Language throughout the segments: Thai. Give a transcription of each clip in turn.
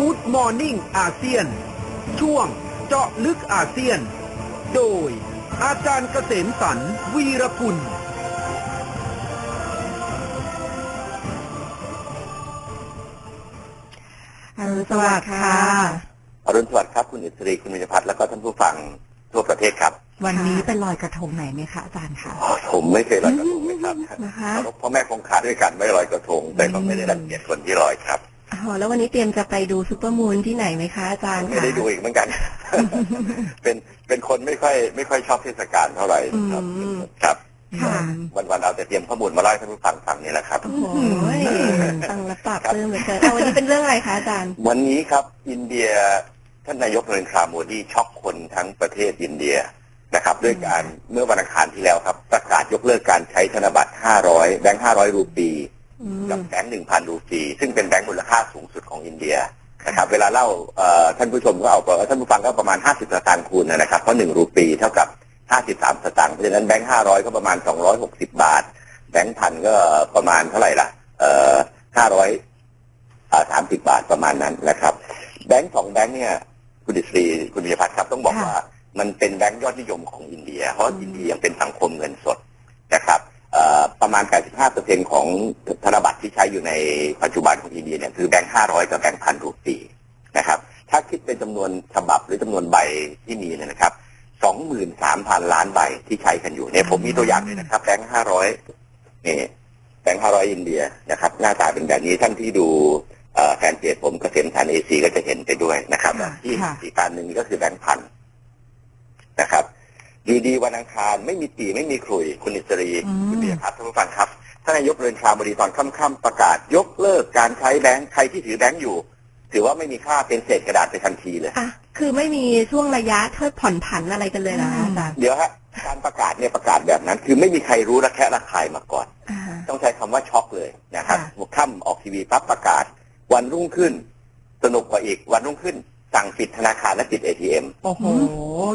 Good Morning อาเซียน ช่วงเจาะลึกอาเซียน โดย อาจารย์เกษมสรรวีรกุล อรุณสวัสดิ์ค่ะ อรุณสวัสดิ์ครับ คุณอิสรีคุณวิญญพัฒน์แล้วก็ท่านผู้ฟังทั่วประเทศครับ วันนี้เป็นลอยกระทงไหนไหมคะอาจารย์คะอ๋อผมไม่เคยลอยกระทงเลยครับนะคะเคารพพ่อแม่คงคาด้วยกันไม่ลอยกระทง แต่ก็ไม่ได้รังเกียจคนที่ลอยครับ อ๋อแล้ววันนี้เตรียมจะไปดูซูเปอร์มูนที่ไหนไหมคะอาจารย์ไม่คะ ได้ดูอีกเหมือนกัน เป็นเป็นคนไม่ค่อย ไม่ค่อยชอบเทศกาลเท่าไหร่ครับอืม ครับ ค่ะวันวันๆเอาแต่เตรียมข้อมูลมาเล่าให้ท่านผู้ฟังฟังนี่แหละครับ โอ้โหฟังแล้วปรับเพิ่มเลยเกินเอาวันนี้เป็นเรื่องอะไรคะอาจารย์ วันนี้ครับอินเดียท่านนายกนเรนทราโมดีช็อกคนทั้งประเทศอินเดียนะครับ ด้วยการเมื่อวันอังคารที่แล้วครับ ประกาศยกเลิกการใช้ธนบัตร 500 แบงค์ 500 รูปีอืม กับแบงค์1,000รูปีซึ่งเป็นแบงค์มูลค่าสูงสุดของอินเดียนะครับเวลาเล่าเอ่อท่านผู้ชมก็เอาท่านผู้ฟังก็ประมาณ 50 สตางค์คูณนะครับเพราะ1รูปีเท่ากับ 53 สตางค์เพราะฉะนั้นแบงค์500ก็ประมาณ 260 บาท แบงค์พันก็ประมาณเท่าไหร่ล่ะเอ่อ500สามสิบบาทประมาณนั้นนะครับ แบงก์สองแบงก์เนี่ยคุณดิศรีคุณวิยพัฒน์ครับต้องบอกค่ะว่ามันเป็นแบงก์ยอดนิยมของอินเดีย เพราะอินเดียยังเป็นสังคมเงินสดนะครับเอ่อ ประมาณ 85%ของธนบัตรที่ใช้อยู่ในปัจจุบันของอินเดียเนี่ยคือแบงก์500 กับแบงก์พันรูปีนะครับ ถ้าคิดเป็นจำนวนฉบับหรือจำนวนใบที่มีเนี่ยนะครับ 23,000 ล้านใบที่ใช้กันอยู่เนี่ยผมมีตัวอย่างเลยนะครับแบงก์500นี่แบงค์ห้าร้อยอินเดียนะครับ หน้าตาเป็นแบบนี้ท่านที่ดูเอ่อแฟนเพจผมเกษมทันเอซีก็จะเห็นไปด้วยนะครับค่ะที่ค่ะอีกการหนึ่งก็คือแบงค์พันนะครับ อยู่ดีวันอังคารไม่มีตีไม่มีครุยคุณอิสรีอืมคุณเบียร์ครับท่านผู้ฟังครับท่านนายกเรือนชาบดีตอนค่ำๆประกาศ ยกเลิกการใช้แบงค์ใครที่ถือแบงค์อยู่ ถือว่าไม่มีค่าเป็นเศษกระดาษไปทันทีเลยอะคือไม่มีช่วงระยะเทิดผ่อนผันอะไรกันเลยนะคะอาจารย์เดี๋ยวฮะการประกาศเนี่ยประกาศแบบนั้น คือไม่มีใครรู้ระแคะระคายมาก่อนอ่าต้องใช้คำว่าช็อกเลยนะครับค่ะหัวค่ำออกทีวีปั๊บประกาศ วันรุ่งขึ้น สนุกกว่าอีกวันรุ่งขึ้น สั่งปิดธนาคารและปิดเอทีเอ็มโอ้โห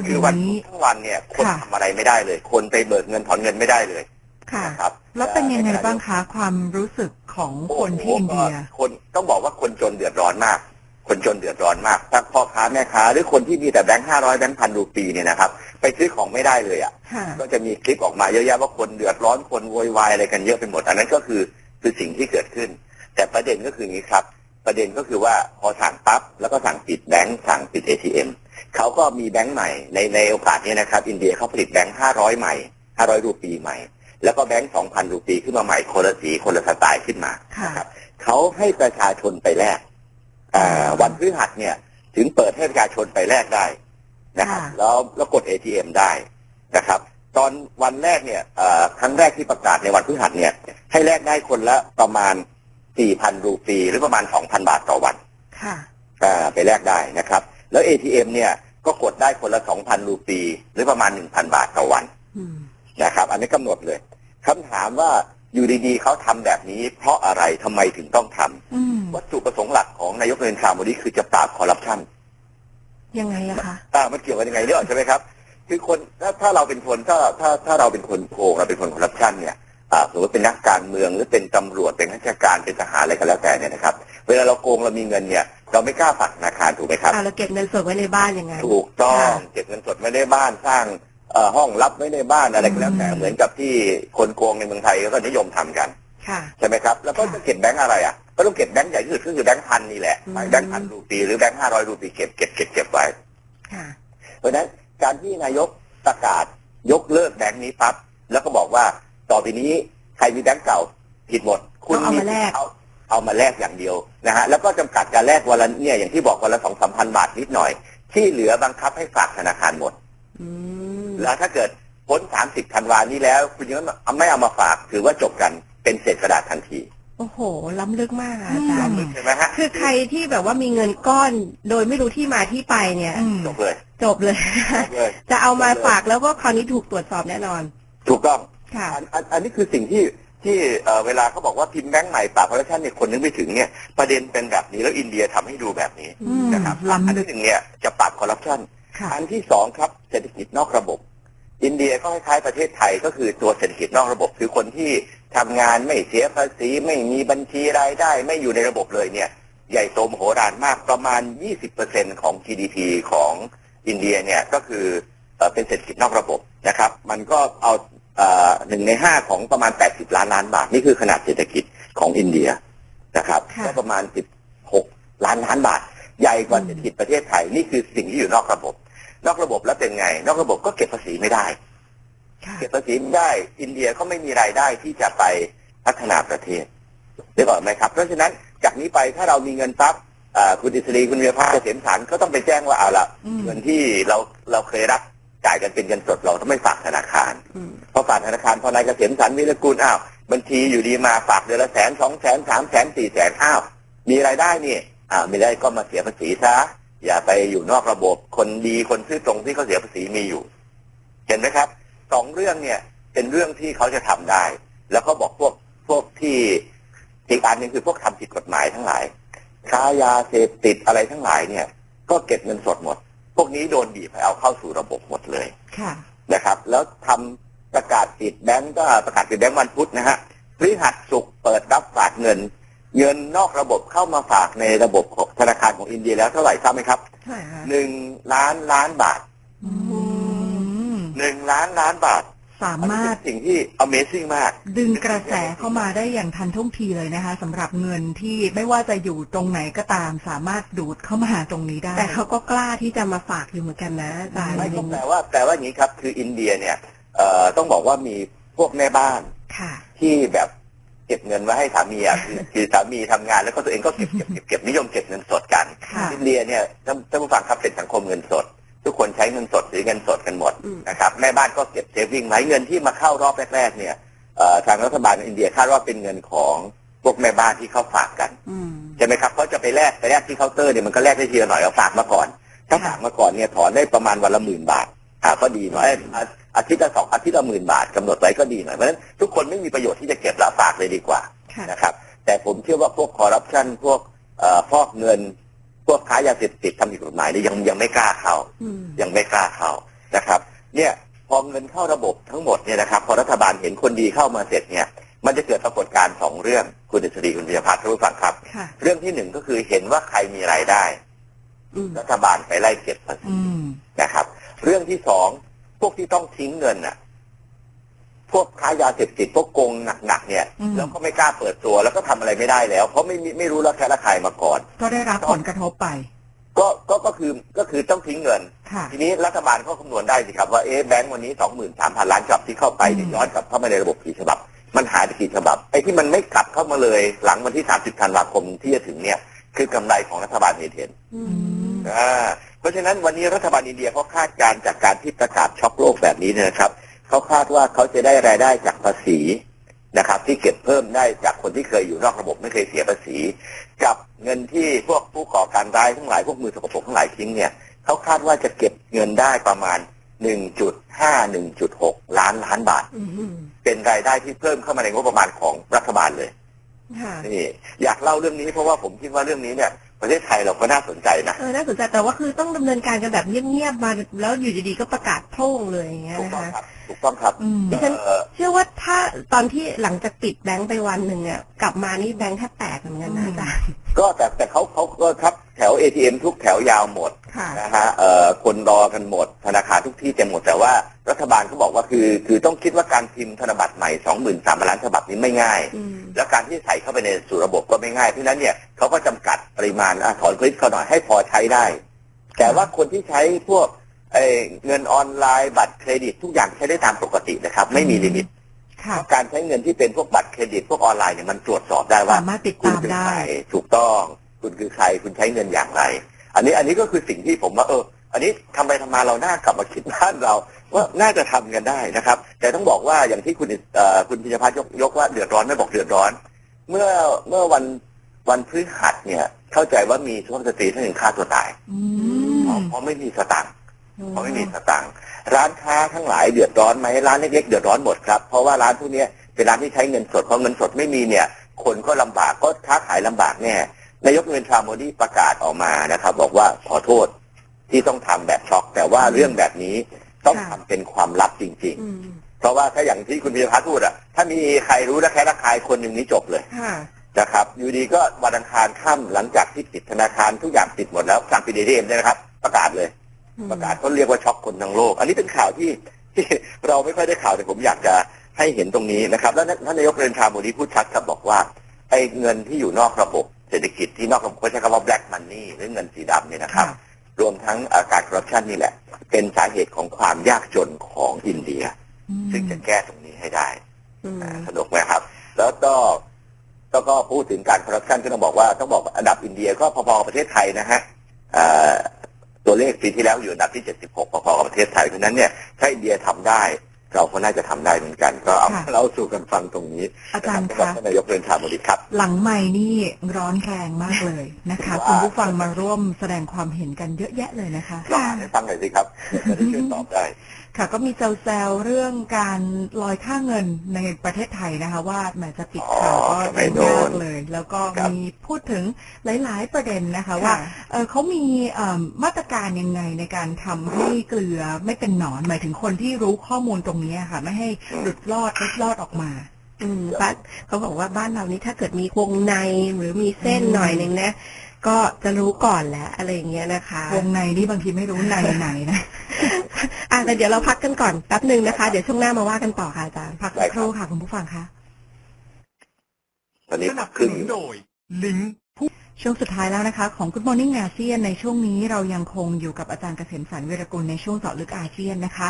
คืเดี๋อยววันนี้ทั้งวันเนี่ยคนค่ะทำอะไรไม่ได้เลย คนไปเบิกเงินถอนเงินไม่ได้เลยค่ะนะครับแล้วเป็นยังไงบ้างคะความรู้สึกของคนที่อินเดียโโหคนต้องบอกว่าคนจนเดือดร้อนมาก คนจนเดือดร้อนมากทั้งพ่อค้าแม่ค้าหรือคนที่มีแต่แบงค์ห้าร้อยแบงค์พันรูปีเนี่ยนะครับ ไปซื้อของไม่ได้เลยอะค่ะก็จะมีคลิปออกมาเยอะแยะว่าคนเดือดร้อนคนโวยวายอะไรกันเยอะไปหมด อันนั้นก็คือคือสิ่งที่เกิดขึ้น แต่ประเด็นก็คืออย่างนี้ครับ ประเด็นก็คือว่าพอสั่งปั๊บแล้วก็สั่งปิดแบงค์สั่งปิด ATM เขาก็มีแบงค์ใหม่ในในโอกาสนี้นะครับ อินเดียเขาผลิตแบงค์ห้าร้อยใหม่ห้าร้อยรูปีใหม่ แล้วก็แบงค์สองพันรูปีขึ้นมาใหม่คนละสีคนละสไตล์ขึ้นมาค่ะนะครับเขาให้ประชาชนไปแลกอ่าวันพฤหัสเนี่ย ถึงเปิดให้ประชาชนไปแลกได้นะครับค่ะแล้วแล้วกด ATM ได้นะครับ ตอนวันแรกเนี่ยเอ่อครั้งแรกที่ประกาศในวันพฤหัสเนี่ย ให้แลกได้คนละประมาณ 4,000 รูปีหรือประมาณ 2,000 บาทต่อวันค่ะอ่าไปแลกได้นะครับ แล้ว ATM เนี่ยก็กดได้คนละ 2,000 รูปี หรือประมาณ 1,000 บาทต่อวันอืมนะครับ อันนี้กำหนดเลยคำถามว่าอยู่ดีๆเขาทำแบบนี้ เพราะอะไรทำไมถึงต้องทำอืมวัตถุประสงค์หลักของนายกเรนทราโมดีคือจะปราบคอร์รัปชันยังไงอะคะอ่ามันเกี่ยวกันยังไงเนี่ยใช่ไหมครับ คือคนถ้าถ้าเราเป็นคนถ้าถ้าถ้าเราเป็นคนโกงเราเป็นคนคอร์รัปชันเนี่ย อ่าสมมติเป็นนักการเมืองหรือเป็นตำรวจเป็นข้าราชการเป็นทหารอะไรก็แล้วแต่เนี่ยนะครับ เวลาเราโกงเรามีเงินเนี่ย เราไม่กล้าฝากธนาคารถูกไหมครับอ่าเราเก็บเงินสดไว้ในบ้านยังไงถูกต้องค่ะเก็บเงินสดไว้ในบ้านสร้างเอ่อห้องรับไว้ในบ้านอะไรก็แล้วแต่อืมเหมือนกับที่คนโกงในเมืองไทยก็นิยมทำกันค่ะใช่ไหมครับ แล้วก็จะเก็บแบงค์อะไรอะก็ต้องเก็บแบงค์ใหญ่ที่สุดก็คือแบงค์พันนี่แหละอืมแบงค์พันรูปีหรือแบงค์ห้าร้อยรูปีเก็บเก็บเก็บเก็บไว้ค่ะเพราะฉะนั้นการที่นายกประกาศยกเลิกแบงค์นี้ปั๊บแล้วก็บอกว่า ต่อไปนี้ใครมีแบงค์เก่าผิดหมด คุณต้องเอามีมาแลกเอาเอามาแลกอย่างเดียวนะฮะแล้วก็จำกัดการแลกวันละเนี่ยอย่างที่บอกวันละสองสามพันบาทนิดหน่อย ที่เหลือบังคับให้ฝากธนาคารหมดอืมแล้วถ้าเกิดพ้นสามสิบธันวานี้แล้ว คุณยังไม่เอามาฝากถือว่าจบกันเป็นเศษกระดาษทันทีโอ้โห ล้ำลึกมากอะอาจารอืย์มใช่ไหมฮะคือใครที่แบบว่ามีเงินก้อนโดยไม่รู้ที่มาที่ไปเนี่ยอืมจบเลยจบเลย จบเลย จะเอามาฝากแล้วก็คราวนี้ถูกตรวจสอบแน่นอน ถูกต้อง ค่ะอันอันอันนี้คือสิ่งที่ที่เอ่อเวลาเขาบอกว่าพิมพ์แบงค์ใหม่ปราบคอร์รัปชันเนี่ยคนนึกไม่ถึงเนี่ยประเด็นเป็นแบบนี้แล้วอินเดียทำให้ดูแบบนี้อืมนะครับล้ำอันลึกที่หนึ่งเนี่ยจะปราบคอร์รัปชัน ค่ะ อันที่สองครับเศรษฐกิจนอกระบบ อินเดียก็คล้ายๆประเทศไทยก็คือตัวเศรษฐกิจนอกระบบ คือคนที่ทำงานไม่เสียภาษี ไม่มีบัญชีรายได้ ไม่อยู่ในระบบเลยเนี่ย ใหญ่โตมโหฬารมากประมาณ 20%ของ GDP ของอินเดียเนี่ยก็คือเอ่อเป็นเศรษฐกิจนอกระบบนะครับ มันก็เอาเอ่อ หนึ่งในห้าของประมาณ 80 ล้านล้านบาท นี่คือขนาดเศรษฐกิจของอินเดียนะครับค่ะก็ประมาณ 16 ล้านล้านบาท ใหญ่กว่าเศรษฐกิจประเทศไทย นี่คือสิ่งที่อยู่นอกระบบ นอกระบบแล้วเป็นไง นอกระบบก็เก็บภาษีไม่ได้ค่ะเก็บภาษีไม่ได้ อินเดียก็ไม่มีรายได้ที่จะไปพัฒนาประเทศได้ก่อนไหมครับ เพราะฉะนั้นจากนี้ไปถ้าเรามีเงินปั๊บอ่าคุณอิสรีคุณเวียภาเกษมสารก็ต้องไปแจ้งว่าเอาละอืมเงินที่เราเราเคยรับ จ่ายกันเป็นเงินสดเราต้องไม่ฝากธนาคารอืมพอฝากธนาคารพอนายเกษมสารวิรกูลอ้าวบัญชีอยู่ดีมาฝากเดือนละแสนสองแสนสามแสนสี่แสนอ้าวมีรายได้นี่อ่าไม่ได้ก็มาเสียภาษีซะอย่าไปอยู่นอกระบบคนดีคนซื่อตรงที่เขาเสียภาษีมีอยู่ เห็นไหมครับสองเรื่องเนี่ยเป็นเรื่องที่เขาจะทำได้ แล้วเขาบอกพวกพวกที่อีกอันหนึงคือพวกทำผิดกฎหมายทั้งหลายค้ายาเสพติดอะไรทั้งหลายเนี่ย ก็เก็บเงินสดหมด พวกนี้โดนบีบให้เอาเข้าสู่ระบบหมดเลยค่ะนะครับ แล้วทำประกาศปิดแบงก์ก็ประกาศปิดแบงก์วันพุธนะฮะพฤหัสสุกร์เปิดรับฝากเงิน เงินนอกระบบเข้ามาฝากในระบบของธนาคารของอินเดียแล้วเท่าไหร่ทราบไหมครับใช่ค่ะหนึ่งล้านล้านบาทอืมหนึ่งล้านล้านบาท สาอันนี้มารถเป็นสิ่งที่ Amazing มาก ดึงกระแสเข้ามาได้อย่างทันท่วงทีเลยนะคะสำหรับเงินที่ไม่ว่าจะอยู่ตรงไหนก็ตาม สามารถดูดเข้ามาตรงนี้ได้ แต่เขาก็กล้าที่จะมาฝากอยู่เหมือนกันนะอาจารย์ไม่ก็แปลว่าแปลว่าอย่างนี้ครับ คืออินเดียเนี่ยเอ่อต้องบอกว่ามีพวกแม่บ้านค่ะที่แบบเก็บเงินไว้ให้สามีอะคือคือสามีทำงานแล้วก็ตัวเองก็เก็บเก็บเก็บเก็บนิยมเก็บเงินสดกันค่ะอินเดียเนี่ยท่านท่านผู้ฟังครับเป็นสังคมเงินสด ทุกคนใช้เงินสดถือเงินสดกันหมดอืมนะครับแม่บ้านก็เก็บเซฟวิ่งไว้เงินที่มาเข้ารอบแรกๆเนี่ยเอ่อทางรัฐบาลอินเดียคาดว่าเป็นเงินของพวกแม่บ้านที่เข้าฝากกันอืมใช่ไหมครับเขาจะไปแลกไปแลกที่เคาน์เตอร์เนี่ยมันก็แลกได้ทีละหน่อยเอาฝากมาก่อน ถ้าฝากมาก่อนเนี่ยถอนได้ประมาณวันละหมื่นบาทอ่าก็ดีหน่อยเอ้ยอาอาทิตย์ละสองอาทิตย์ละหมื่นบาทกำหนดไว้ก็ดีหน่อยเพราะฉะนั้นทุกคนไม่มีประโยชน์ที่จะเก็บแล้วฝากเลยดีกว่าค่ะนะครับ แต่ผมเชื่อว่าพวกคอร์รัปชันพวกเอ่อฟอกเงิน พวกค้ายาเสพติดทำผิดกฎหมายเนี่ยยังยังไม่กล้าเข้าอืมยังไม่กล้าเข้านะครับ เนี่ยพอเงินเข้าระบบทั้งหมดเนี่ยนะครับ พอรัฐบาลเห็นคนดีเข้ามาเสร็จเนี่ย มันจะเกิดปรากฏการณ์สองเรื่องคุณอิสรีคุณพิยพัฒน์ท่านผู้ฟังครับค่ะเรื่องที่หนึ่งก็คือเห็นว่าใครมีรายได้อืมรัฐบาลไปไล่เก็บภาษีอืมนะครับ เรื่องที่สองพวกที่ต้องทิ้งเงินน่ะ พวกค้ายาเสพติดพวกโกงหนักๆเนี่ย อืม แล้วก็ไม่กล้าเปิดตัว แล้วก็ทำอะไรไม่ได้แล้ว เพราะไม่มีไม่รู้ราคาราคายมาก่อน ก็ได้รับผลกระทบไปก็ก็ก็คือก็คือต้องทิ้งเงิน ค่ะ ทีนี้รัฐบาลเขาคำนวณได้สิครับว่าเอ๊ะแบงก์วันนี้สองหมื่นสามพันล้านฉบับที่เข้าไปเนี่ยอืม ย้อนกลับเข้ามาในระบบกี่ฉบับ มันหายไปกี่ฉบับไอ้ที่มันไม่กลับเข้ามาเลยหลังวันที่สามสิบธันวาคมที่จะถึงเนี่ยคือกำไรของรัฐบาลเอเธนอือืมมอ่าเพราะฉะนั้นวันนี้รัฐบาลอินเดียเขาคาดการณ์จากการที่ประกาศช็อคโลกแบบนี้เนี่ยนะครับ เขาคาดว่าเขาจะได้รายได้จากภาษีนะครับ ที่เก็บเพิ่มได้จากคนที่เคยอยู่นอกระบบไม่เคยเสียภาษี กับเงินที่พวกผู้ก่อการร้ายทั้งหลายพวกมือสกปรกทั้งหลายทิ้งเนี่ยเขาคาดว่าจะเก็บเงินได้ประมาณ 1.5 1.6 ล้านล้านบาทอืมเป็นรายได้ที่เพิ่มเข้ามาในงบประมาณของรัฐบาลเลยค่ะนี่อยากเล่าเรื่องนี้เพราะว่าผมคิดว่าเรื่องนี้เนี่ย ประเทศไทยเราก็น่าสนใจนะเออน่าสนใจแต่ว่าคือต้องดำเนินการกันแบบเงียบๆมาแล้วอยู่ดีๆก็ประกาศโพร่งเลยอย่างเงี้ยถูกนะต้องคะครับถูกต้องครับอืมดิฉันเอ่อเชื่อว่าถ้าตอนที่หลังจากปิดแบงค์ไปวันหนึ่งเนี่ยกลับมานี่แบงค์แทบแตกเหมือนกันนะอาจารย์ก็แต่แต่เขาเขาก็ครับ แถว ATM ทุกแถวยาวหมดค่ะ นะฮะเอ่อคนรอกันหมด ธนาคารทุกที่เต็มหมด แต่ว่ารัฐบาลก็บอกว่าคือคือต้องคิดว่าการพิมพ์ธนบัตรใหม่ 23,000ล้านฉบับนี้ไม่ง่าย อืม แล้วการที่ใส่เข้าไปในสู่ระบบก็ไม่ง่าย เพราะฉะนั้นเนี่ยเขาก็จำกัดปริมาณอะถอนคลิปเขาหน่อยให้พอใช้ได้ แต่ว่าคนที่ใช้พวกเอ่อเงินออนไลน์บัตรเครดิตทุกอย่างใช้ได้ตามปกตินะครับ ไม่มีลิมิต ค่ะ การใช้เงินที่เป็นพวกบัตรเครดิตพวกออนไลน์เนี่ยมันตรวจสอบได้ว่าสามารถติดคุณตามคือได้ ใครถูกต้อง คุณคือใครคุณใช้เงินอย่างไร อันนี้อันนี้ก็คือสิ่งที่ผมว่าเออ อันนี้ทำไปทำมาเราน่ากลับมาคิดบ้านเรา ว่าน่าจะทำกันได้นะครับ แต่ต้องบอกว่าอย่างที่คุณเอ่อคุณพิชพัฒน์ยกยกว่าเดือดร้อนไม่บอกเดือดร้อน เมื่อเมื่อวันวันพฤหัสเนี่ย เข้าใจว่ามีสุภาพสตรีท่านหนึ่งฆ่าตัวตายอืเพมราะเพราะไม่มีสตังค์เพราะไม่มีสตังค์ร้านค้าทั้งหลายเดือดร้อนไหมร้านเล็กๆเดือดร้อนหมดครับเพราะว่าร้านพวกเนี้ยเป็นร้านที่ใช้เงินสดเพราะเงินสดไม่มีเนี่ย คนก็ลำบากก็ค้าขายลำบากแน่ นายกเงินทราโมดีประกาศออกมานะครับ บอกว่าขอโทษที่ต้องทำแบบช็อก แต่ว่าเรื่องแบบนี้ต้องทำเป็นความลับจริงอืมๆเพราะว่าถ้าอย่างที่คุณพิพัฒน์พูดอะถ้ามีใครรู้และแค่ระคายคนหนึ่งนี้จบเลยค่ะนะครับ อยู่ดีก็วันอังคารค่ำหลังจากที่ปิดธนาคารทุกอย่างปิดหมดแล้วสั่งปิดเอทีเอ็มได้นะครับ ประกาศเลย ประกาศเขาเรียกว่าช็อกคนทั้งโลก อันนี้เป็นข่าวที่ที่เราไม่ค่อยได้ข่าวแต่ผมอยากจะให้เห็นตรงนี้นะครับ แล้วท่านนายกเรนชามูนี้พูดชัดครับบอกว่าไอ้เงินที่อยู่นอกระบบ เศรษฐกิจที่นอกระบบเขาใช้คำว่า black money หรือเงินสีดำเนี่ยนะครับค่ะรวมทั้งเอ่อการคอร์รัปชันนี่แหละ เป็นสาเหตุของความยากจนของอินเดียอืมซึ่งจะแก้ตรงนี้ให้ได้อืมอ่าสนุกไหมครับ แล้วก็ก็ก็พูดถึงการคอร์รัปชันก็ต้องบอกว่าต้องบอกว่าอันดับอินเดียก็พอๆกับประเทศไทยนะฮะเอ่อตัวเลขปีที่แล้วอยู่อันดับที่ 76 พอๆกับประเทศไทยเพราะฉะนั้นเนี่ยถ้าอินเดียทำได้ เราก็น่าจะทำได้เหมือนกัน ก็เอาค่ะเราสู่กันฟังตรงนี้อาจารย์นะคบคะสำหบท่านนายกเรนชาโมดิครับ หลังใหม่นี่ร้อนแรงมากเลยนะคะว่าคุณผู้ฟังมาร่วมแสดงความเห็นกันเยอะแยะเลยนะคะลองอ่านให้ฟังหน่อยสิครับจะได้ช่วยตอบได้ ค่ะก็มีแซวๆเรื่องการลอยค่าเงินในประเทศไทยนะคะ ว่าแหมจะปิดข่าวอ๋อก็ไม่ยังโดนยากเลย แล้วก็ครับมีพูดถึงหลาย ๆ ประเด็นนะคะว่าเอ่อเขามีเอิ่มมาตรการยังไงในการทำให้เกลือไม่เป็นหนอนหมายถึงคนที่รู้ข้อมูลตรงนี้ค่ะ ไม่ให้หลุดรอดเล็ดลอดออกมาอืมบ้านเขาบอกว่าบ้านเรานี่ถ้าเกิดมีวงในหรือมีเส้นอืมหน่อยหนึ่งนะก็จะรู้ก่อนแหละอะไรอย่างเงี้ยนะคะ วงในนี่บางทีไม่รู้ในไหนนะ อะแต่เดี๋ยวเราพักกันก่อนแป๊บหนึ่งนะคะ เดี๋ยวช่วงหน้ามาว่ากันต่อค่ะอาจารย์พักสักครู่ค่ะคุณผู้ฟังคะตอนนี้สนับคสรึ่งนุอนยู่โดยลิงช่วงสุดท้ายแล้วนะคะ ของ Good Morning อาเซียนในช่วงนี้เรายังคงอยู่กับอาจารย์เกษมสันต์วีรกุลในช่วงเจาะลึกอาเซียนนะคะ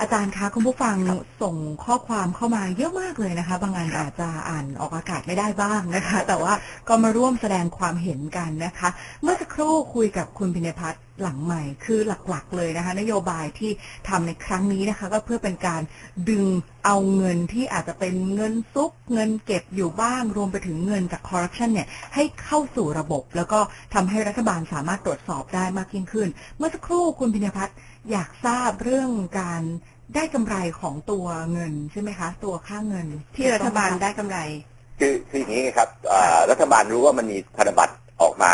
อาจารย์คะคุณผู้ฟังส่งข้อความเข้ามาเยอะมากเลยนะคะ บางอันอาจจะอ่านออกอากาศไม่ได้บ้างนะคะ แต่ว่าก็มาร่วมแสดงความเห็นกันนะคะ เมื่อสักครู่คุยกับคุณพินพัฒน์หลังใหม่คือหลักๆ เลยนะคะ นโยบายที่ทำในครั้งนี้นะคะ ก็เพื่อเป็นการดึงเอาเงินที่อาจจะเป็นเงินซุกเงินเก็บอยู่บ้าง รวมไปถึงเงินจากคอร์รัปชันเนี่ยให้เข้าสู่ระบบ แล้วก็ทำให้รัฐบาลสามารถตรวจสอบได้มากยิ่งขึ้น เมื่อสักครู่คุณพินพัฒน์ อยากทราบเรื่องการได้กำไรของตัวเงินใช่ไหมคะ ตัวค่าเงิน ที่รัฐบาลได้กำไร คือคืออย่างนี้ครับเอ่อรัฐบาลรู้ว่ามันมีธนบัตรออกมา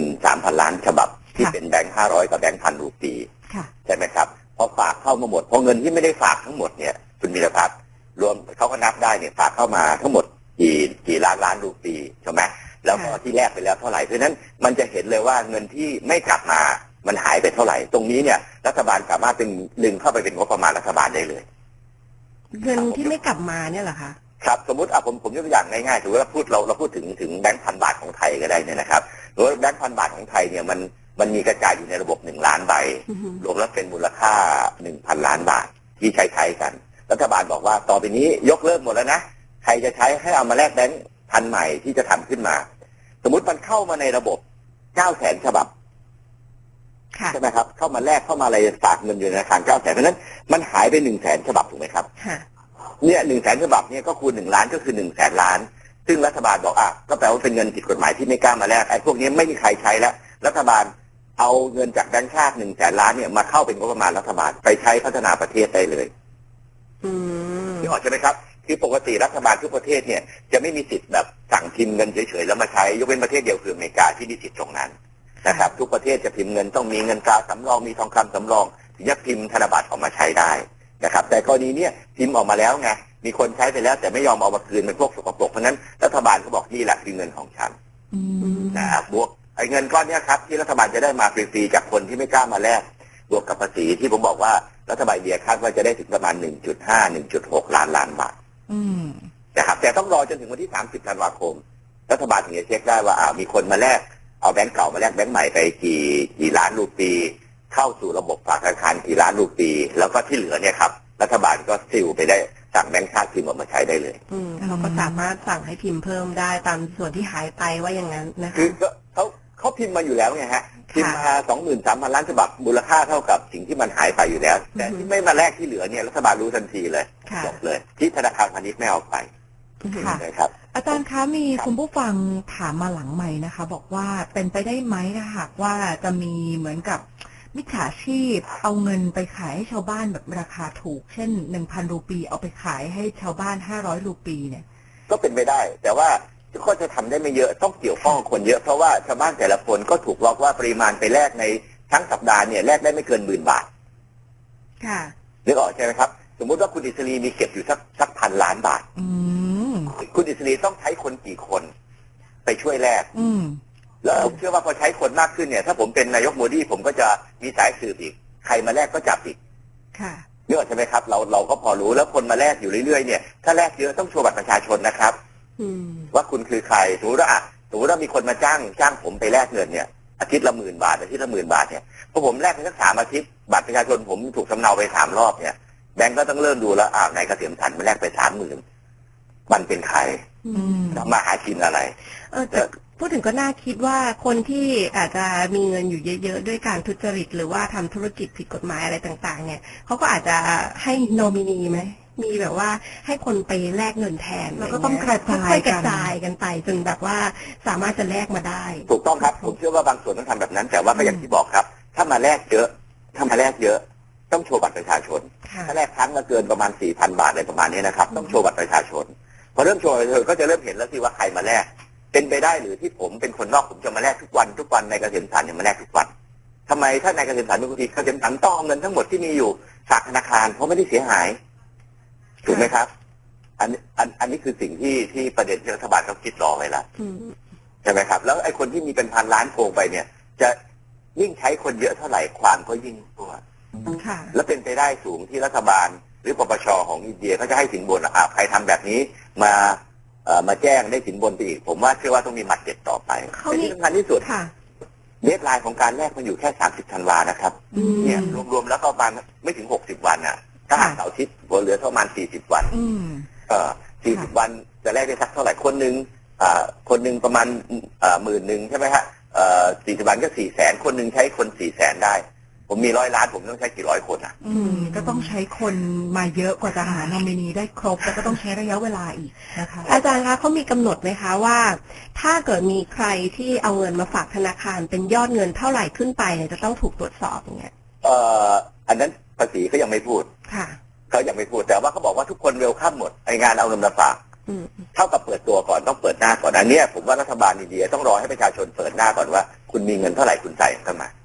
23,000 ล้านฉบับ ที่ค่ะ เป็นแบงค์500 กับแบงค์พันรูปี ค่ะ ใช่ไหมครับพอฝากเข้ามาหมดพอเงินที่ไม่ได้ฝากทั้งหมดเนี่ยคุณมีรพัฒน์รวมเขาก็นับได้เนี่ยฝากเข้ามาทั้งหมดกี่กี่ล้านล้านรูปีใช่ไหมแล้วก็ค่ะ ที่แลกไปแล้วเท่าไหร่เพราะฉะนั้นมันจะเห็นเลยว่าเงินที่ไม่กลับมา มันหายไปเท่าไหร่ ตรงนี้เนี่ยรัฐบาลสามารถเป็นดึงเข้าไปเป็นงบประมาณรัฐบาลได้เลยเงินที่ไม่กลับมาเนี่ยเหรอคะครับสมมติอะผมผมยกตัวอย่างง่ายๆถือว่าพูดเราเราพูดถึงถึงแบงค์พันบาทของไทยก็ได้เนี่ยนะครับหรือว่าแบงค์พันบาทของไทยเนี่ยมันมันมีกระจายอยู่ในระบบหนึ่งล้านใบอือฮึรวมแล้วเป็นมูลค่าหนึ่งพันล้านบาทที่ใช้ใช้กัน รัฐบาลบอกว่าต่อไปนี้ยกเลิกหมดแล้วนะใครจะใช้ให้เอามาแลกแบงค์พันใหม่ที่จะทำขึ้นมา สมมติมันเข้ามาในระบบเก้าแสนฉบับค่ะ ใช่ไหมครับ เข้ามาแลกเข้ามาอะไรฝากเงินอยู่ในธนาคารเก้าแสนเพราะฉะนั้นมันหายไปหนึ่งแสนฉบับถูกไหมครับค่ะเนี่ยหนึ่งแสนฉบับเนี่ยก็คูณหนึ่งล้านก็คือหนึ่งแสนล้าน ซึ่งรัฐบาลบอกอะก็แปลว่าเป็นเงินผิดกฎหมายที่ไม่กล้ามาแลกไอ้พวกนี้ไม่มีใครใช้แล้ว รัฐบาลเอาเงินจากแบงค์ชาติหนึ่งแสนล้านเนี่ยมาเข้าเป็นงบประมาณรัฐบาลไปใช้พัฒนาประเทศได้เลยอืมนี่ออกใช่ไหมครับคือปกติรัฐบาลทุกประเทศเนี่ยจะไม่มีสิทธิ์แบบสั่งพิมพ์เงินเฉยๆแล้วมาใช้ยกเว้นประเทศเดียวคืออเมริกาที่มีสิทธิ์ตรงนั้น นะครับทุกประเทศจะพิมพ์เงินต้องมีเงินตราสำรองมีทองคำสำรองถึงจะพิมพ์ธนบัตรออกมาใช้ได้นะครับแต่กรณีเนี้ยพิมพ์ออกมาแล้วไงมีคนใช้ไปแล้ว แต่ไม่ยอมเอามาคืนเป็นพวกสกปรกเพราะฉะนั้นรัฐบาลก็บอกนี่แหละคือเงินของฉันอืมนะครับบวกไอ้เงินก้อนเนี้ยครับที่รัฐบาลจะได้มาฟรีๆจากคนที่ไม่กล้ามาแลกบวกกับภาษีที่ผมบอกว่ารัฐบาลอินเดียคาดว่าจะได้ถึงประมาณ 1.5 1.6 ล้านล้านบาทอืมนะครับแต่ต้องรอจนถึงวันที่ 30 ธันวาคม รัฐบาลถึงจะเช็คได้ว่าอ่ามีคนมาแลก เอาแบงก์เก่ามาแลกแบงก์ใหม่ไปกี่กี่ล้านรูปี เข้าสู่ระบบฝากธนาคารกี่ล้านรูปี แล้วก็ที่เหลือเนี่ยครับรัฐบาลก็ซิลไปได้สั่งแบงก์ชาติพิมพ์ออกมาใช้ได้เลยอืมเขาก็สามารถสั่งให้พิมพ์เพิ่มได้ตามส่วนที่หายไปว่าอย่างนั้นนะคืคะอก็เขาเขาพิมพ์มาอยู่แล้วไงฮะพิมพ์มาสองหมื่นสามพันล้านฉบับมูลค่าเท่ากับสิ่งที่มันหายไปอยู่แล้ว แต่ที่ไม่มาแลกที่เหลือเนี่ยรัฐบาลรู้ทันทีเลยค่ะจบเลย ที่ธนาคารพาณิชย์ไม่เอาไปค่ะนะครับ อาจารย์คะมีครับคุณผู้ฟังถามมาหลังใหม่นะคะ บอกว่าเป็นไปได้ไหมถ้าหากว่าจะมีเหมือนกับมิจฉาชีพเอาเงินไปขายให้ชาวบ้านแบบราคาถูก เช่นหนึ่งพันรูปีเอาไปขายให้ชาวบ้านห้าร้อยรูปีเนี่ย ก็เป็นไปได้ แต่ว่าก็จะทำได้ไม่เยอะต้องเกี่ยวข้องกับคนเยอะเพราะว่าชาวบ้านแต่ละคนก็ถูกล็อกว่าปริมาณไปแลกในทั้งสัปดาห์เนี่ยแลกได้ไม่เกินหมื่นบาท ค่ะนึกออกใช่ไหมครับ สมมุติว่าคุณอิสรีมีเก็บอยู่สักสักพันล้านบาท อืม คุณอิสรีต้องใช้คนกี่คน ไปช่วยแลกอืมแล้วผมเชื่อว่าพอใช้คนมากขึ้นเนี่ย ถ้าผมเป็นนายกโมดีผมก็จะมีสายสืบอีก ใครมาแลกก็จับอีกค่ะเยอะใช่ไหมครับ เราเราก็พอรู้แล้วคนมาแลกอยู่เรื่อยๆเนี่ยถ้าแลกเยอะต้องโชว์บัตรประชาชนนะครับอืมว่าคุณคือใครสมมติว่าอะสมมติว่ามีคนมาจ้างจ้างผมไปแลกเงินเนี่ยอาทิตย์ละหมื่นบาทอาทิตย์ละหมื่นบาทเนี่ยพอผมแลกไปสักสามอาทิตย์บัตรประชาชนผมถูกสำเนาไปสามรอบเนี่ยแบงก์ก็ต้องเริ่มดูแล้วอ้าวนายเกษมสันมาแลกไปสามหมื่น มันเป็นใครอือืมมทำมาหากินอะไร เออแต่พูดถึงก็น่าคิดว่าคนที่อาจจะมีเงินอยู่เยอะ ๆ ด้วยการทุจริต หรือว่าทำธุรกิจผิดกฎหมายอะไรต่าง ๆ เนี่ยเขาก็อาจจะให้โนมินีไหมมีแบบว่าให้คนไปแลกเงินแทนแล้วก็ต้องกระจายค่อยๆกกันระจายกันไปจนแบบว่าสามารถจะแลกมาได้ ถูกต้องครับ ผมเชื่อว่าบางส่วนต้องทำแบบนั้น แต่ว่าก็อย่างที่บอกครับ ถ้ามาแลกเยอะ ถ้ามาแลกเยอะ ต้องโชว์บัตรประชาชนค่ะถ้าแลกครั้งละเกินประมาณสี่พันบาทอะไรประมาณนี้นะครับ ต้องโชว์บัตรประชาชน พอเริ่มโชว์บัตรประชาชนก็จะเริ่มเห็นแล้วสิว่าใครมาแลกเป็นไปได้หรือที่ผมเป็นคนนอกผมจะมาแลกทุกวันทุกวันในเกษมสันเนี่ยมาแลกทุกวันทำไมถ้านายเกษมสันเป็นคนดีเกษมสันต้องเอาเงินทั้งหมดที่มีอยู่ฝากธนาคารเพราะไม่ได้เสียหายถูกไหมครับ อันอันอันนี้คือสิ่งที่ที่ประเด็นที่รัฐบาลเขาคิดรอไว้แล้วอืมใช่ไหมครับ แล้วไอ้คนที่มีเป็นพันล้านโกงไปเนี่ย จะยิ่งใช้คนเยอะเท่าไหร่ความก็ยิ่งตัวค่ะและเป็นไปได้สูงที่รัฐบาล หรือปปชของอินเดียเขาจะให้สินบนอะใครทำแบบนี้มาเอ่อมาแจ้งได้สินบนไปอีก ผมว่าเชื่อว่าต้องมีหมัดเด็ดต่อไปเขามีแต่ที่สำคัญที่สุดค่ะเดทไลน์ของการแลกมันอยู่แค่30ธันวานะครับอืมเนี่ยรวมๆแล้วก็ประมาณไม่ถึง60วันอะ ถ้าหากค่ะเสาร์อาทิตย์เหลือประมาณ40วันอืมเอ่อ40วันจะแลกได้สักเท่าไหร่คนหนึ่งอ่าคนหนึ่งประมาณหมื่นหนึ่งใช่ไหมฮะเอ่อ40วันก็4แสนคนหนึ่งใช้คน4แสนได้ ผมมีร้อยล้านผมต้องใช้กี่ร้อยคนอะ อืม ก็ต้องใช้คนมาเยอะกว่าจะหานอมินีได้ครบแล้วก็ต้องใช้ระยะเวลาอีกนะคะ อาจารย์คะเขามีกำหนดไหมคะว่า ถ้าเกิดมีใครที่เอาเงินมาฝากธนาคารเป็นยอดเงินเท่าไหร่ขึ้นไปเนี่ยจะต้องถูกตรวจสอบอย่างเงี้ยเอ่ออันนั้นภาษีเขายังไม่พูดค่ะ เขายังไม่พูดแต่ว่าเขาบอกว่าทุกคนเวลคัมหมดไองานเอาเงินมาฝาก อืม เท่ากับเปิดตัวก่อนต้องเปิดหน้าก่อนอันเนี้ยผมว่ารัฐบาลอินเดียต้องรอให้ประชาชนเปิดหน้าก่อนว่า คุณมีเงินเท่าไหร่คุณใส่เข้ามาค่ะ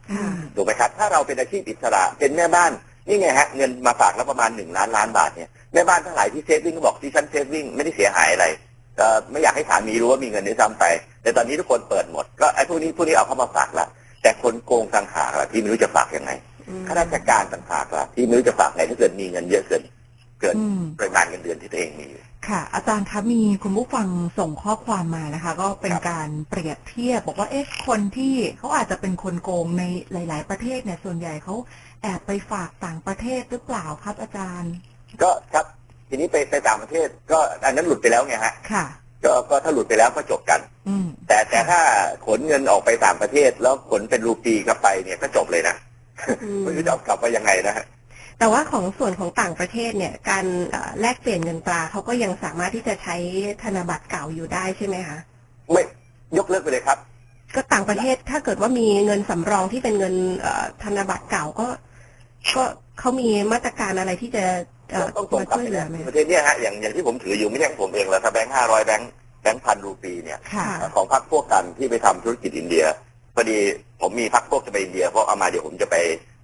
ถูกไหมครับ ถ้าเราเป็นอาชีพอิสระเป็นแม่บ้านนี่ไงฮะเงินมาฝากแล้วประมาณหนึ่งล้านล้านบาทเนี่ยแม่บ้านทั้งหลายที่เซฟวิ่งก็บอกที่ฉันเซฟวิ่งไม่ได้เสียหายอะไรเอ่อไม่อยากให้สามีรู้ว่ามีเงินด้วยซ้ำไป แต่ตอนนี้ทุกคนเปิดหมด ก็ไอ้พวกนี้พวกนี้เอาเข้ามาฝากละแต่คนโกงต่างหากละที่ไม่รู้จะฝากยังไงอืมข้าราชการต่างหากละที่ไม่รู้จะฝากไงถ้าเกิดมีเงินเยอะเกินเกินอืมปริมาณเงินเดือนที่ตัวเองมีอยู่ ค่ะ อาจารย์คะมีคุณผู้ฟังส่งข้อความมานะคะ ก็เป็นครับการเปรียบเทียบ บอกว่าเอ๊ะคนที่เขาอาจจะเป็นคนโกงในหลาย ๆ ประเทศเนี่ยส่วนใหญ่เขาแอบไปฝากต่างประเทศหรือเปล่าครับอาจารย์ ก็ครับทีนี้ไปไปต่างประเทศ ก็อันนั้นหลุดไปแล้วไงฮะค่ะก็ก็ถ้าหลุดไปแล้วก็จบกันอืมแต่แต่ถ้าขนเงินออกไปต่างประเทศ แล้วขนเป็นรูปีกลับไปเนี่ยก็จบเลยนะอืมไม่รู้จะเอากลับไปยังไงนะฮะ แต่ว่าของส่วนของต่างประเทศเนี่ยการเอ่อแลกเปลี่ยนเงินตราเขาก็ยังสามารถที่จะใช้ธนบัตรเก่าอยู่ได้ใช่ไหมคะไม่ยกเลิกไปเลยครับ ก็ต่างประเทศถ้าเกิดว่ามีเงินสำรองที่เป็นเงินเอ่อธนบัตรเก่าก็ ก็เขามีมาตรการอะไรที่จะเอ่อต้องส่งมากลับช่วยไปเหลืแล้อไหมประเทศเนี้ฮะอย่างอย่างที่ผมถืออยู่ไม่ใช่ของผมเองหรอกถ้าแบงค์ห้าร้อยแบงค์แบงค์พันรูปีเนี่ยค่ะของพรรคพวกกันที่ไปทำธุรกิจอินเดียพอดีผมมีพรรคพวกจะไปอินเดียเพราะเอามาเดี๋ยวผมจะไป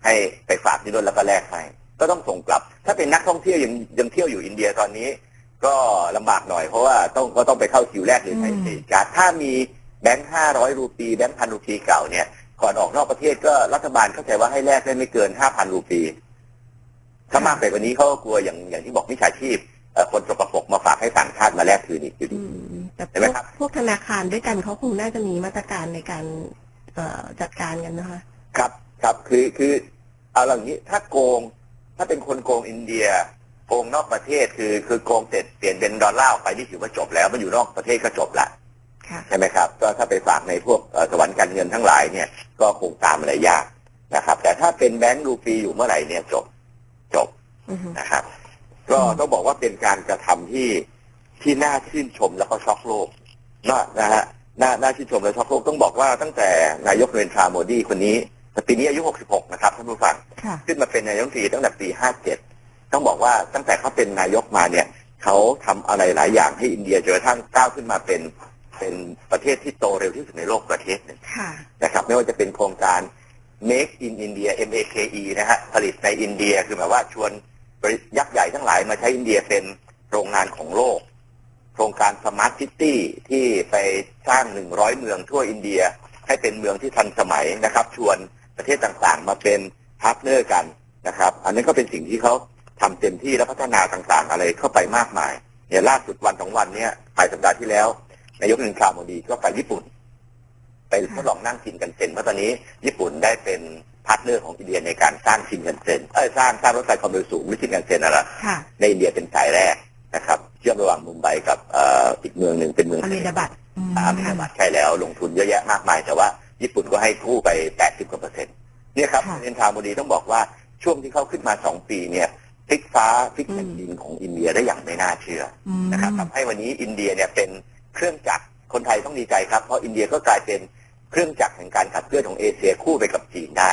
ให้ไปฝากที่นู่นแล้วก็แลกให้ก็ต้องส่งกลับ ถ้าเป็นนักท่องเที่ยวยังยังเที่ยวอยู่อินเดียตอนนี้ ก็ลำบากหน่อยเพราะว่าต้องก็ต้องไปเข้าคิวแรกหรือใช้อืมเศษการ์ดถ้ามีแบงค์ห้าร้อยรูปีแบงค์พันรูปีเก่าเนี่ยก่อนออกนอกประเทศก็รัฐบาลเข้าใจว่าให้แลกได้ไม่เกินห้าพันรูปี ถ้ามากไปกว่านี้เขาก็กลัวอย่างอย่างที่บอกมิจฉาชีพเอ่อคนสกปรกมาฝากให้ต่างชาติมาแลกคืนอีกอยู่ดีอืมแต่พเห็นไหมวกครับพวกธนาคารด้วยกันเขาคงน่าจะมีมาตรการในการเอ่อจัดการกันนะคะ ครับ ครับคือคือเอาอย่างนี้ถ้าโกงถ้าเป็นคนโกงอินเดียโกงนอกประเทศคือคือโกงเสร็จเปลี่ยนเป็นดอลลาร์ออกไปนี่ถือว่าจบแล้วมันอยู่นอกประเทศก็จบละค่ะใช่ไหมครับ ก็ถ้าไปฝากในพวกเอ่อสวรรค์การเงินทั้งหลายเนี่ย ก็คงตามอะไรยากนะครับ แต่ถ้าเป็นแบงก์รูปีอยู่เมื่อไหร่เนี่ยจบจบอือฮึนะครับ ก็ต้องบอกว่าเป็นการกระทำที่ที่น่าชื่นชมแล้วก็ช็อกโลกนะนะฮะน่าน่าชื่นชมและช็อกโลกต้องบอกว่าตั้งแต่นายกเนรนทราโมดีคนนี้ แต่ปีนี้อายุ 66 นะครับท่านผู้ฟังค่ะขึ้นมาเป็นนายกรัฐมนตรีตั้งแต่ปี 57 ต้องบอกว่าตั้งแต่เขาเป็นนายกมาเนี่ยเขาทำอะไรหลายอย่างให้อินเดียจนกระทั่งก้าวขึ้นมาเป็นเป็นประเทศที่โตเร็วที่สุดในโลกประเทศหนึ่งค่ะนะครับ ไม่ว่าจะเป็นโครงการ Make in India MAKE นะฮะผลิตในอินเดียคือหมายว่าชวนบริษัทยักษ์ใหญ่ทั้งหลายมาใช้อินเดียเป็นโรงงานของโลกพครงการสมาร์ทซิตี้ที่ไปสร้าง 100 เมืองทั่วอินเดีย ให้เป็นเมืองที่ทันสมัยนะครับ ชวน ประเทศต่างๆ มาเป็นพาร์ทเนอร์กันนะครับ อันนี้นก็เป็นสิ่งที่เขาทำเต็มที่และพัฒนาต่างๆ อะไรเข้าไปมากมายเนี่ยล่าสุดวันสองวันเนี้ยปลายสัปดาห์ที่แล้วนายกนินทราโมดีก็ไปญี่ปุ่น ไปทดลองนั่งชินกันเซ็นเพราะตอนนี้ญี่ปุ่นได้เป็นพาร์ทเนอร์ของอินเดียในการสร้างชินกันเซ็นเอ้ยสร้างสร้างรถไฟความเร็วสูงหรือชินกันเซ็นน่ะละค่ะในอินเดียเป็นสายแรกนะครับ เชื่อมระหว่างมุมไบกับเอ่ออีกเมืองหนึ่งเป็นเมืองอเมริกาบัตอืมอาเมริกาบัตใช่แล้วลงทุนเยอะแยะมากมายแต่ว่า ญี่ปุ่นก็ให้คู่ไป 80กว่าเปอร์เซ็นต์เนี่ยครับค่ะเนนทราโมดีต้องบอกว่าช่วงที่เขาขึ้นมาสองปีเนี่ยพลิกฟ้าพลิกแผ่นดินของอินเดียได้อย่างไม่น่าเชื่ออืมนะครับทำให้วันนี้อินเดียเนี่ยเป็นเครื่องจักรคนไทยต้องดีใจครับ เพราะอินเดียก็กลายเป็นเครื่องจักรแห่งการขับเคลื่อนของเอเชียคู่ไปกับจีนได้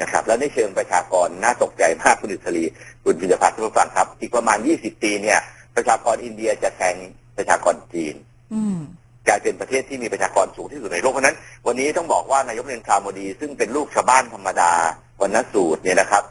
นะครับ แล้วในเชิงประชากรน่าตกใจมากคุณอิสรีคุณพิจพัฒน์ทุกฝั่งครับ อีกประมาณ 20 ปีเนี่ย ประชากรอินเดียจะแซงประชากรจีนอืม กลายเป็นประเทศที่มีประชากรสูงที่สุดในโลกเพราะนั้น วันนี้ต้องบอกว่านายกเรนทราโมดี ซึ่งเป็นลูกชาวบ้านธรรมดาวันนสูตรเนี่ยนะครับ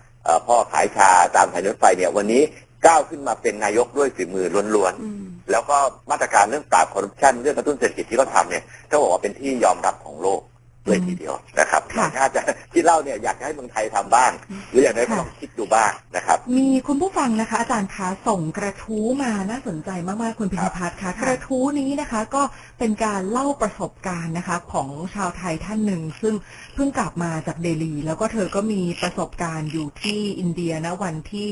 พ่อขายชาตามสายรถไฟเนี่ยวันนี้ก้าวขึ้นมาเป็นนายกด้วยฝีมือล้วนๆ แล้วก็มาตรการเรื่องปราบคอร์รัปชันเรื่องกระตุ้นเศรษฐกิจที่เขาทำเนี่ยต้องบอกว่าเป็นที่ยอมรับของโลกเลยทีเดียวนะครับค่ะถ้าจะ ที่เล่าเนี่ยอยากจะให้เมืองไทยทำบ้าง หรืออย่างไรก็ค่ะลองคิดดูบ้างนะครับ มีคุณผู้ฟังนะคะ อาจารย์คะส่งกระทู้มาน่าสนใจมากๆคุณพิมพัฒน์คะกระทู้นี้นะคะ ก็เป็นการเล่าประสบการณ์นะคะ ของชาวไทยท่านหนึ่ง ซึ่งเพิ่งกลับมาจากเดลี แล้วก็เธอก็มีประสบการณ์อยู่ที่อินเดียนะวันที่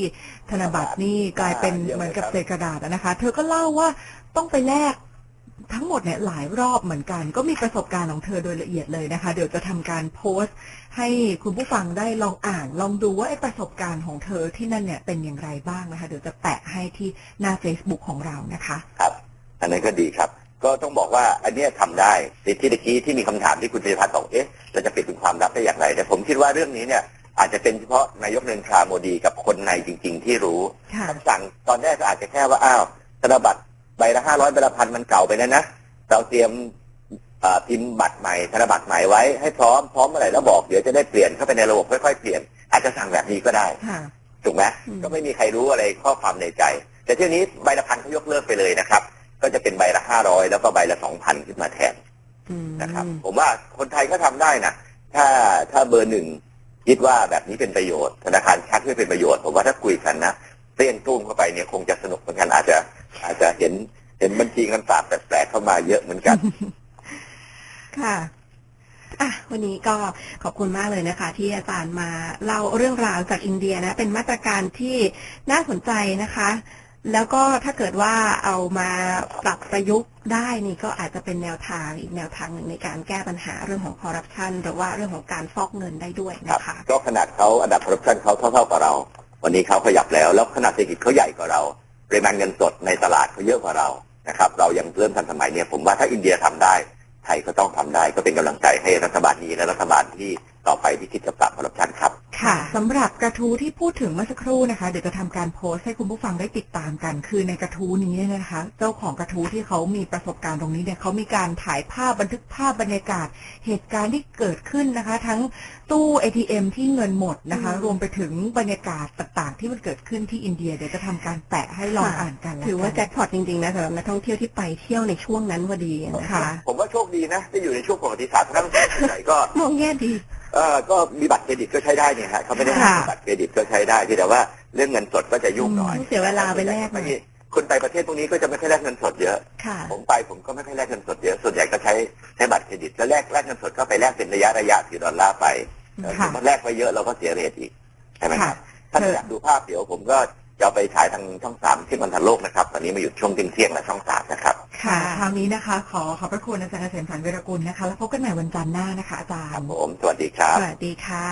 ธนบัตรนี่กลายเป็นเยี่ยมเลยเหมือนกับครับเศษกระดาษอะนะคะ เธอก็เล่าว่าต้องไปแลก ทั้งหมดเนี่ยหลายรอบเหมือนกัน ก็มีประสบการณ์ของเธอโดยละเอียดเลยนะคะ เดี๋ยวจะทำการโพสต์ ให้คุณผู้ฟังได้ลองอ่าน ลองดูว่าไอ้ประสบการณ์ของเธอที่นั่นเนี่ยเป็นอย่างไรบ้างนะคะ เดี๋ยวจะแปะให้ที่หน้า Facebook ของเรานะคะครับอันนั้นก็ดีครับ ก็ต้องบอกว่าอันเนี้ยทำได้ที่ที่ตะกี้ที่มีคำถามที่คุณพิพัฒน์บอกเอ๊ะเราจะปิดเป็นความลับได้อย่างไรแต่ผมคิดว่าเรื่องนี้เนี่ยอาจจะเป็นเฉพาะนายกเนนทราโมดีกับคนในจริง ๆ ที่รู้ค่ะคำสั่งตอนแรกก็อาจจะแค่ว่าอ้าวธนบัตร ใบละห้าร้อยใบละพันมันเก่าไปแล้วนะเราเตรียมเอ่อพิมพ์บัตรใหม่ธนบัตรใหม่ไว้ให้พร้อมพร้อมเมื่อไหร่แล้วบอกเดี๋ยวจะได้เปลี่ยนเข้าไปในระบบค่อยๆเปลี่ยน อาจจะสั่งแบบนี้ก็ได้ค่ะถูกไหมอืมก็ไม่มีใครรู้อะไรข้อความในใจ แต่เที่ยวนี้ใบละพันเขายกเลิกไปเลยนะครับ ก็จะเป็นใบละห้าร้อยแล้วก็ใบละสองพันขึ้นมาแทนอืมนะครับ ผมว่าคนไทยก็ทำได้นะถ้าถ้าเบอร์หนึ่งคิดว่าแบบนี้เป็นประโยชน์ธนาคารชักให้เป็นประโยชน์ผมว่าถ้าคุยกันนะเต้นตุ้มเข้าไปเนี่ยคงจะสนุกเหมือนกันอาจจะ อาจจะเห็นเห็นบัญชีเงินฝากแปลกๆเข้ามาเยอะเหมือนกัน ค่ะอะวันนี้ก็ขอบคุณมากเลยนะคะ ที่อาจารย์มาเล่าเรื่องราวจากอินเดียนะ เป็นมาตรการที่น่าสนใจนะคะ แล้วก็ถ้าเกิดว่าเอามาปรับประยุกต์ได้นี่ก็อาจจะเป็นแนวทางอีกแนวทางหนึ่งในการแก้ปัญหาเรื่องของคอร์รัปชันหรือว่าเรื่องของการฟอกเงินได้ด้วยครับนะคะ ก็ขนาดเขาอันดับคอร์รัปชันเขาเท่าๆกับเรา วันนี้เขาขยับแล้ว แล้วขนาดเศรษฐกิจเขาใหญ่กว่าเรา ปริมาณเงินสดในตลาดเขาเยอะกว่าเรานะครับ เรายังเริ่มทันสมัยเนี่ยผมว่าถ้าอินเดียทำได้ ไทยก็ต้องทำได้ ก็เป็นกำลังใจให้รัฐบาลนี้และรัฐบาลที่ ต่อไปที่คิดจะปราบคอร์รัปชันครับ ค่ะสำหรับกระทู้ที่พูดถึงเมื่อสักครู่นะคะ เดี๋ยวจะทำการโพสต์ให้คุณผู้ฟังได้ติดตามกัน คือในกระทู้นี้เนี่ยนะคะ เจ้าของกระทู้ที่เขามีประสบการณ์ตรงนี้เนี่ยเขามีการถ่ายภาพบันทึกภาพบรรยากาศ เหตุการณ์ที่เกิดขึ้นนะคะ ทั้งตู้ ATM ที่เงินหมดนะคะอืมรวมไปถึงบรรยากาศต่างๆ ที่มันเกิดขึ้นที่อินเดียเดี๋ยวจะทำการแปะให้ลองค่ะอ่านกันแล้วถือว่ากันแจ็คพอตจริงๆนะสำหรับนักท่องเที่ยวที่ไปเที่ยวในช่วงนั้นพอดีนะคะผมว่าโชคดีนะที่อยู่ในช่วงประวัติศาสตร์ทั้งส่วนใหญ่ก็มองแง่ดี เออก็มีบัตรเครดิตก็ใช้ได้เนี่ยฮะเขาไม่ได้ให้ค่ะ บัตรเครดิตก็ใช้ได้ที่แต่ว่าเรื่องเงินสดก็จะยุ่งหน่อยต้องเสียเวลาไปแลกหน่อย คนไปประเทศพวกนี้ก็จะไม่ค่อยแลกเงินสดเยอะ ค่ะ ผมไปผมก็ไม่ค่อยแลกเงินสดเยอะส่วนใหญ่ก็ใช้ใช้บัตรเครดิตแล้วแลกแลกเงินสดก็ไปแลกเป็นระยะระยะถือดอลลาร์ไปเออค่ะ ถ้าแลกไปเยอะเราก็เสียเรทอีกใช่ไหมครับค่ะถ้าเธออ อยากดูภาพเดี๋ยวผมก็ จะเอาไปฉายทางช่องสามที่มันทันโลกนะครับ ตอนนี้มาอยู่ช่วงเที่ยงๆและช่องสามนะครับ ค่ะคราวนี้นะคะ ขอขอบพระคุณอาจารย์เกษมสันต์วิรกุลนะคะ แล้วพบกันใหม่วันจันทร์หน้านะคะอาจารครับย์ผม สวัสดีครับ สวัสดีค่ะ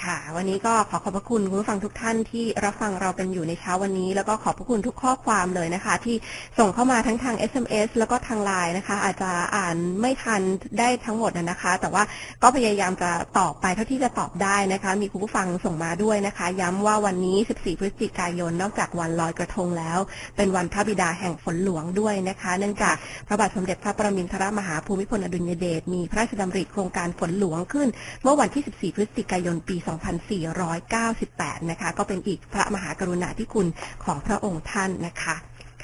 ค่ะ วันนี้ก็ขอขอบพระคุณคุณผู้ฟังทุกท่านที่รับฟังเราเป็นอยู่ในเช้าวันนี้ แล้วก็ขอบพระคุณทุกข้อความเลยนะคะ ที่ส่งเข้ามาทั้งทาง SMS แล้วก็ทางไลน์นะคะ อาจจะอ่านไม่ทันได้ทั้งหมดนะคะ แต่ว่าก็พยายามจะตอบไปเท่าที่จะตอบได้นะคะ มีคุณผู้ฟังส่งมาด้วยนะคะ ย้ำว่าวันนี้ 14 พฤศจิกายนนอกจากวันลอยกระทงแล้ว เป็นวันพระบิดาแห่งฝนหลวงด้วยนะคะ เนื่องจากพระบาทสมเด็จพระประมินทรมหาภูมิพลอดุลยเดชมีพระราชดำริโครงการฝนหลวงขึ้น เมื่อวันที่ 14 พฤศจิกายนปี2498 นะคะ ก็เป็นอีกพระมหากรุณาธิคุณของพระองค์ท่านนะคะ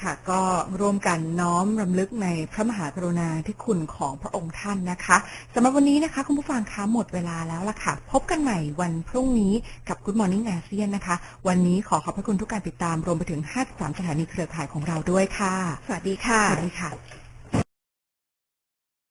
ค่ะก็ร่วมกันน้อมรำลึกในพระมหากรุณาธิคุณของพระองค์ท่านนะคะสำหรับวันนี้นะคะคุณผู้ฟังคะหมดเวลาแล้วล่ะค่ะ พบกันใหม่วันพรุ่งนี้กับ Good Morning อาเซียนนะคะ วันนี้ขอขอบพระคุณทุกการติดตามรวมไปถึง 53 สถานีเครือข่ายของเราด้วยค่ะ สวัสดีค่ะ สวัสดีค่ะ